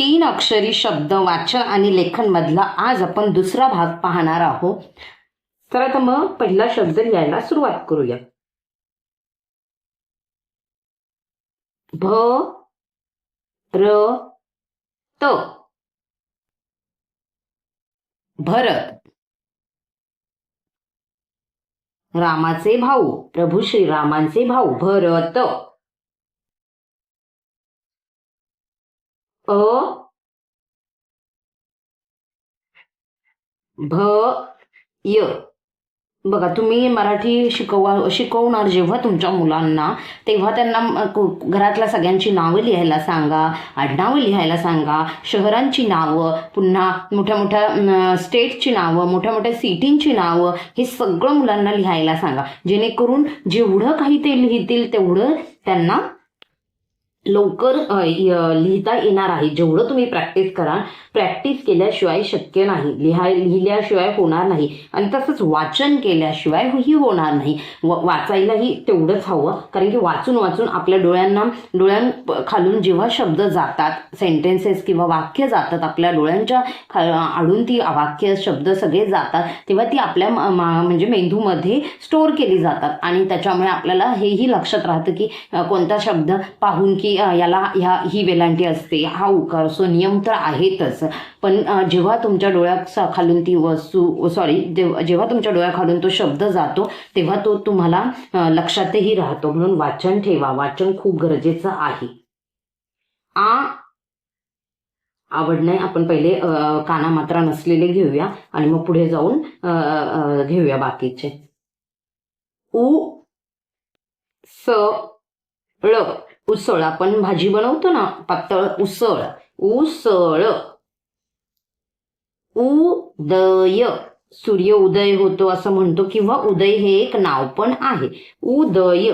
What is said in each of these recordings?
तीन अक्षरी शब्द वाचन आणि लेखन मधला आज आपण दुसरा भाग पाहणार आहोत. तर आता मग पहिला शब्द लिहायला सुरुवात करूया. भ र त. भरत. रामाचे भाऊ प्रभू श्रीरामांचे भाऊ भरत. अ भ य. बघा तुम्ही मराठी शिकवा शिकवणार जेव्हा तुमच्या मुलांना तेव्हा त्यांना घरातल्या सगळ्यांची नावं लिहायला सांगा आडनावं लिहायला सांगा शहरांची नावं पुन्हा मोठ्या मोठ्या स्टेटची नावं मोठ्या मोठ्या सिटींची नावं हे सगळं मुलांना लिहायला सांगा. जेणेकरून जेवढं काही ते लिहितील तेवढं त्यांना लवकर लिहिता येणार आहे. जेवढं तुम्ही प्रॅक्टिस कराल प्रॅक्टिस केल्याशिवाय शक्य नाही. लिहाय लिहिल्याशिवाय होणार नाही. आणि तसंच वाचन केल्याशिवाय ही होणार नाही. व वाचायलाही तेवढंच हवं. कारण की वाचून वाचून आपल्या डोळ्यांना डोळ्यां खालून जेव्हा शब्द जातात सेंटेन्सेस किंवा वाक्य जातात आपल्या डोळ्यांच्या खा आडून ती वाक्य शब्द सगळे जातात तेव्हा ती आपल्या म- म्हणजे मेंदूमध्ये स्टोअर केली जातात. आणि त्याच्यामुळे आपल्याला हेही लक्षात राहतं की कोणता शब्द पाहून की की याला ह्या ही वेलांटी असते हा उकार असो नियम तर आहेतच. पण जेव्हा तुमच्या डोळ्या खालून ती वस्तू सॉरी जेव्हा तुमच्या डोळ्याखालून तो शब्द जातो तेव्हा तो तुम्हाला लक्षातही राहतो. म्हणून वाचन ठेवा. वाचन खूप गरजेचं आहे. आ आवड नाही. आपण पहिले काना मात्रा नसलेले घेऊया आणि मग पुढे जाऊन घेऊया बाकीचे. उ स ळ. उसळ. आपण भाजी बनवतो ना पातळ उसळ. उसळ. उदय. सूर्य उदय होतो असं म्हणतो किंवा उदय हे एक नाव पण आहे. उदय.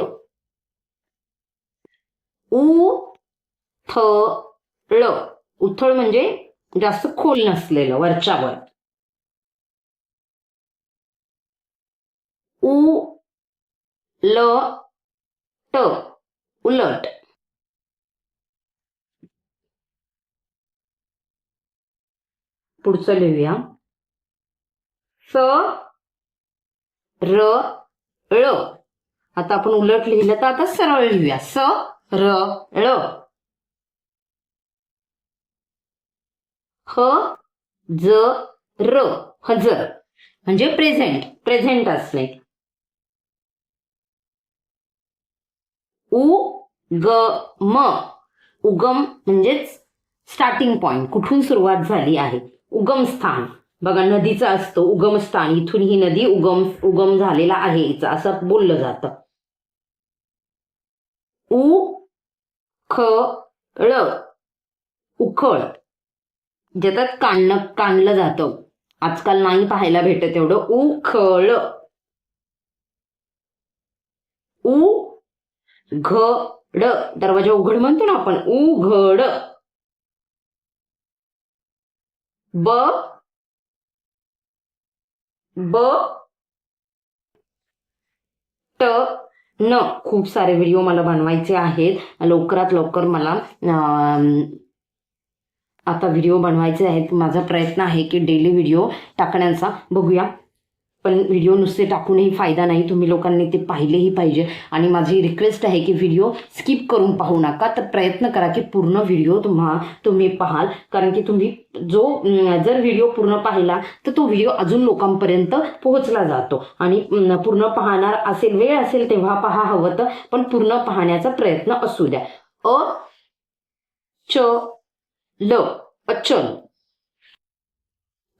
उथळ. उथळ म्हणजे जास्त खोल नसलेलं वरच्यावर. उ ल ट उलट. पुढचं लिहूया. स र ळ. आता आपण उलट लिहिलं तर आता सरळ लिहूया. स र ळ. ह ज र. हजर. म्हणजे प्रेझेंट प्रेझेंट असणे उ ग म उगम म्हणजेच स्टार्टिंग पॉइंट कुठून सुरुवात झाली आहे? उगम स्थान. बघा नदीचा असतो उगम स्थान. इथून ही नदी उगम उगम झालेला आहे. हिचा असं बोललं जातं. उ ख ळ उखळ. ज्याच्यात काढणं काढलं जातं. आजकाल नाही पाहायला भेटत एवढं. उखळ उ घड दरवाजा उघड म्हणतो ना आपण. उघड ब ब ट न. खूप सारे व्हिडिओ मला बनवायचे आहेत. लवकरात लवकर मला आता व्हिडिओ बनवायचे आहेत. माझा प्रयत्न आहे की डेली व्हिडिओ टाकण्याचा. बघूया. पण व्हिडिओ नुसते टाकूनही फायदा नाही. तुम्ही लोकांनी ते पाहिलेही पाहिजे. आणि माझी रिक्वेस्ट आहे की व्हिडिओ स्किप करून पाहू नका. तर प्रयत्न करा की पूर्ण व्हिडिओ तुम्हा तुम्ही पाहाल. कारण की तुम्ही जो जर व्हिडिओ पूर्ण पाहिला तर तो व्हिडिओ अजून लोकांपर्यंत पोहोचला जातो. आणि पूर्ण पाहणार असेल वेळ असेल तेव्हा पहा हवं तर. पण पूर्ण पाहण्याचा प्रयत्न असू द्या. अ च ल अचल.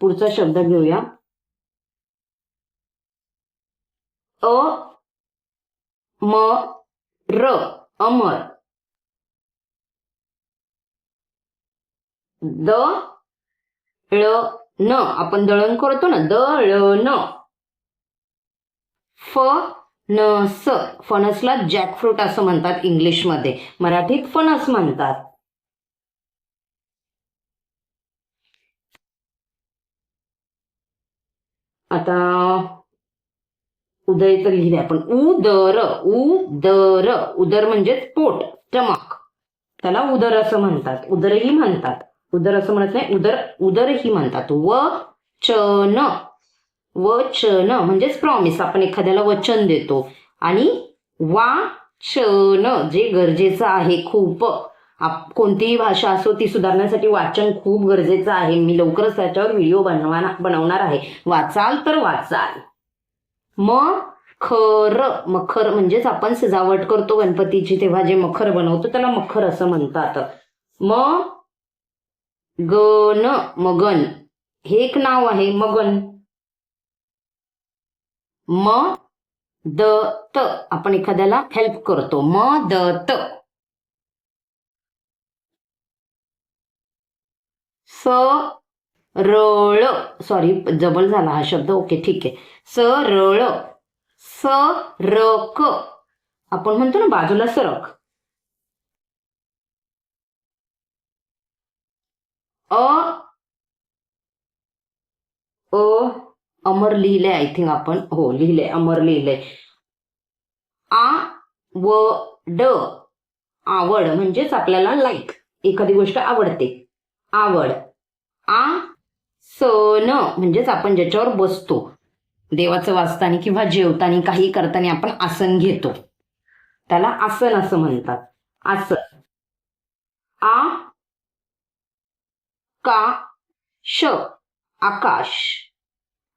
पुढचा शब्द घेऊया. अ म र अमर. द ळ न. आपण दळण करतो ना दळण फ न स. फणसला जॅकफ्रूट असं म्हणतात इंग्लिशमध्ये. मराठीत फणस म्हणतात. आता उदय तर लिहिले आपण उदर उदर उदर म्हणजेच पोट स्टमक. त्याला उदर असं म्हणतात. उदरही म्हणतात. उदर असं म्हणत नाही. उदर उदरही म्हणतात. व चन. वचन म्हणजेच प्रॉमिस आपण एखाद्याला वचन देतो. आणि वाचन जे गरजेचं आहे खूप. आप कोणतीही भाषा असो ती सुधारण्यासाठी वाचन खूप गरजेचं आहे. मी लवकरच त्याच्यावर व्हिडिओ बनवा बनवणार आहे. वाचाल तर वाचाल. मखर. मखर म्हणजेच आपण सजावट करतो गणपतीची तेव्हा जे मखर बनवतो त्याला मखर असं म्हणतात. म गन मगन. हे एक नाव आहे मगन. म द त आपण एखाद्याला हेल्प करतो. म द त स रळ सॉरी जबल झाला हा शब्द. ओके ठीक आहे. सरळ सरक आपण म्हणतो ना बाजूला सरक. अ अ अमर लिहिले आय थिंक आपण. हो लिहिले अमर लिहिले आ व ड. आवड म्हणजेच आपल्याला लाईक एखादी गोष्ट आवडते. आवड. आ सन म्हणजेच आपण ज्याच्यावर बसतो. देवाचं वाचताना किंवा जेवताना काही करताना आपण आसन घेतो. त्याला आसन असं म्हणतात. आसन. आ का श आकाश.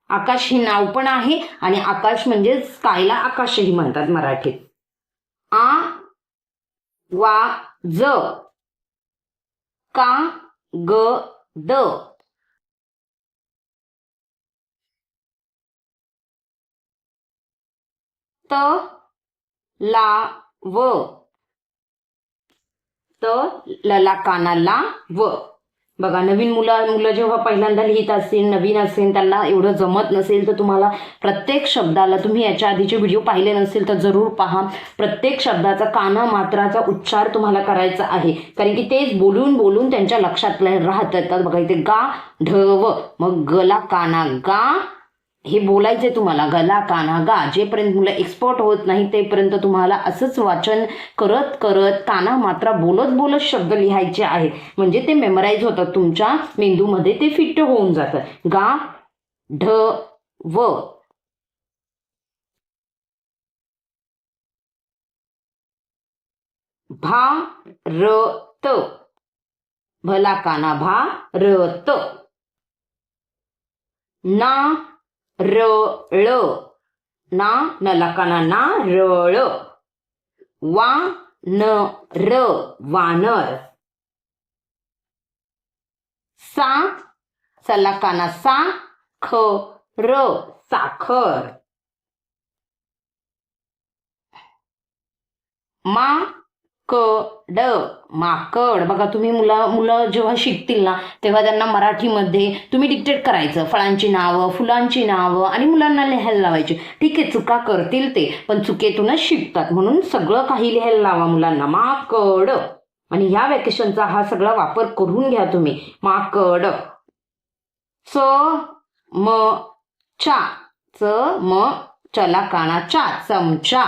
आकाश हे नाव पण आहे आणि आकाश म्हणजे स्कायला आकाशही म्हणतात मराठीत. आ वा ज का ग द. त ला व. त लला कानाला व. बघा नवीन मुलं मुलं जेव्हा पहिल्यांदा लिहित असतील नवीन असेल त्यांना एवढं जमत नसेल तर तुम्हाला प्रत्येक शब्दाला तुम्ही याच्या आधीचे व्हिडिओ पाहिले नसेल तर जरूर पहा. प्रत्येक शब्दाचा काना मात्राचा उच्चार तुम्हाला करायचा आहे. कारण की तेच बोलून बोलून त्यांच्या लक्षात राहत बघा इथे गा ढव मग गला काना गा हे बोलायचे तुम्हाला गला काना गा जेपर्यंत मुलं एक्सपर्ट होत नाही तेपर्यंत तुम्हाला असंच वाचन करत करत काना मात्रा बोलत बोलत शब्द लिहायचे आहेत म्हणजे ते मेमराईज होतात तुमच्या मेंदूमध्ये ते फिट्ट होऊन जातं. गा ढ व. भा र त भला काना भा र त ना रळ. ना नलकाना ना रळ. वा न र वानर. सा सलकाना सा ख र साखर. मा क ड माकड. बघा तुम्ही मुलं मुलं जेव्हा शिकतील ना तेव्हा त्यांना मराठीमध्ये तुम्ही डिक्टेट करायचं. फळांची नावं फुलांची नावं आणि मुलांना लिहायला लावायची. ठीक आहे चुका करतील ते पण चुकेतूनच शिकतात. म्हणून सगळं काही लिहायला लावा मुलांना. माकड. आणि ह्या वॅकेशनचा हा सगळा वापर करून घ्या तुम्ही. माकड. च म चा. च म चला काना चा. चमचा.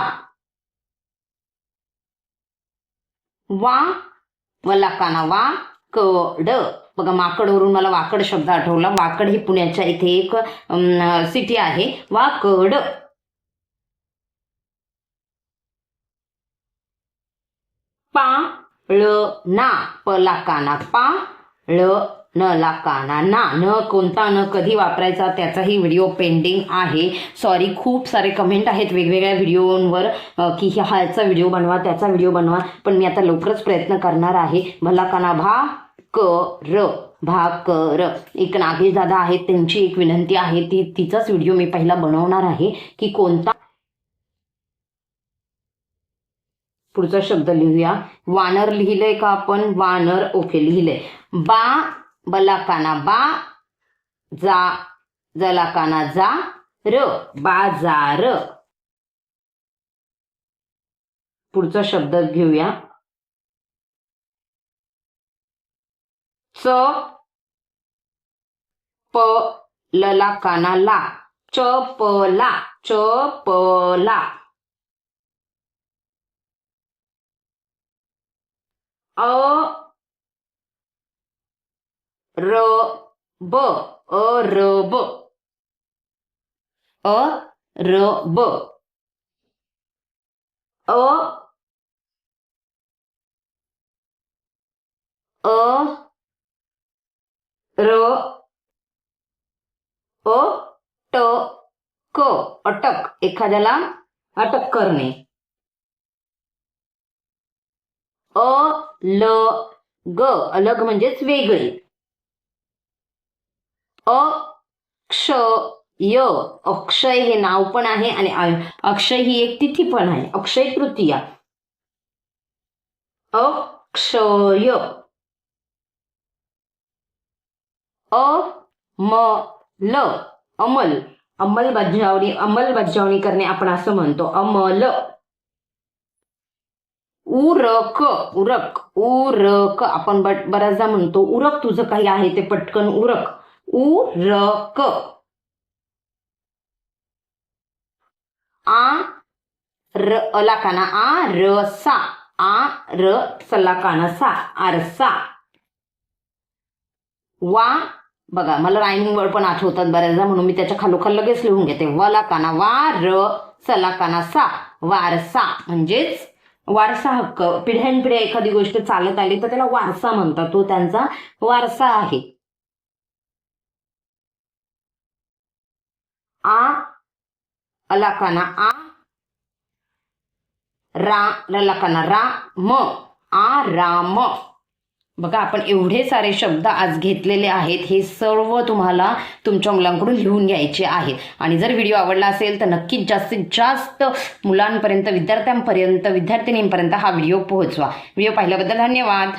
वा पलाकाना वा कड. बघा माकडवरून मला वाकड शब्द आठवला. वाकड ही पुण्याच्या इथे एक सिटी आहे. वाकड पा ळ ना. पलाकाना पा ळ न ला काना ना न कोणता न कधी वापरायचा त्याचाही व्हिडिओ पेंडिंग आहे. सॉरी खूप सारे कमेंट आहेत वेगवेगळ्या व्हिडिओवर की ह्याचा व्हिडिओ बनवा त्याचा व्हिडिओ बनवा पण मी आता लवकरच प्रयत्न करणार आहे. मला काना भा क र भा क र एक नागेश दादा आहेत त्यांची एक विनंती आहे ती तिचाच व्हिडिओ मी पहिला बनवणार आहे की कोणता पुढचा शब्द लिहूया. वानर लिहिलंय का आपण? वानर ओके लिहिलंय. बा बलाकाना बा जा जलाकाना जा र बाजार. पुढचा शब्द घेऊया. च प लला काना ला. च प ला च प ला अ र ब अ र ब अ र ब अ अ र अ ट क अटक एखाद्याला अटक करणे अ ल ग अलग म्हणजेच वेगळे अ य अक्षय हे नाव पण आहे आणि अक्षय ही एक तिथी पण आहे. अक्षय तृतीया. अक्षय. अ म ल अमल अंमलबजावणी अंमलबजावणी करणे आपण असं म्हणतो. अमल. उरक. उरक. उरक. आपण बट बऱ्याचदा म्हणतो उरक तुझं काही आहे ते पटकन उरक. उरक. आ र अला काना आ र सा आ र सला काना सा आरसा. वा बघा मला रायमिंग वर्ड पण आठवतात बऱ्याचदा म्हणून मी त्याच्या खालोखाल लगेच लिहून घेते. वला काना वा र सला काना सा वारसा. म्हणजेच वारसा हक्क. पिढ्यानपिढ्या एखादी गोष्ट चालत आली तर त्याला वारसा म्हणतात. तो त्यांचा वारसा आहे. आ अलाकाना आ रा रलाकाना रा म आ राम बघा आपण एवढे सारे शब्द आज घेतलेले आहेत हे सर्व तुम्हाला तुमच्या मुलांकडून लिहून घ्यायचे आहेत. आणि जर व्हिडिओ आवडला असेल तर नक्कीच जास्तीत जास्त मुलांपर्यंत विद्यार्थ्यांपर्यंत विद्यार्थिनींपर्यंत हा व्हिडिओ पोहोचवा. व्हिडिओ पाहिल्याबद्दल धन्यवाद.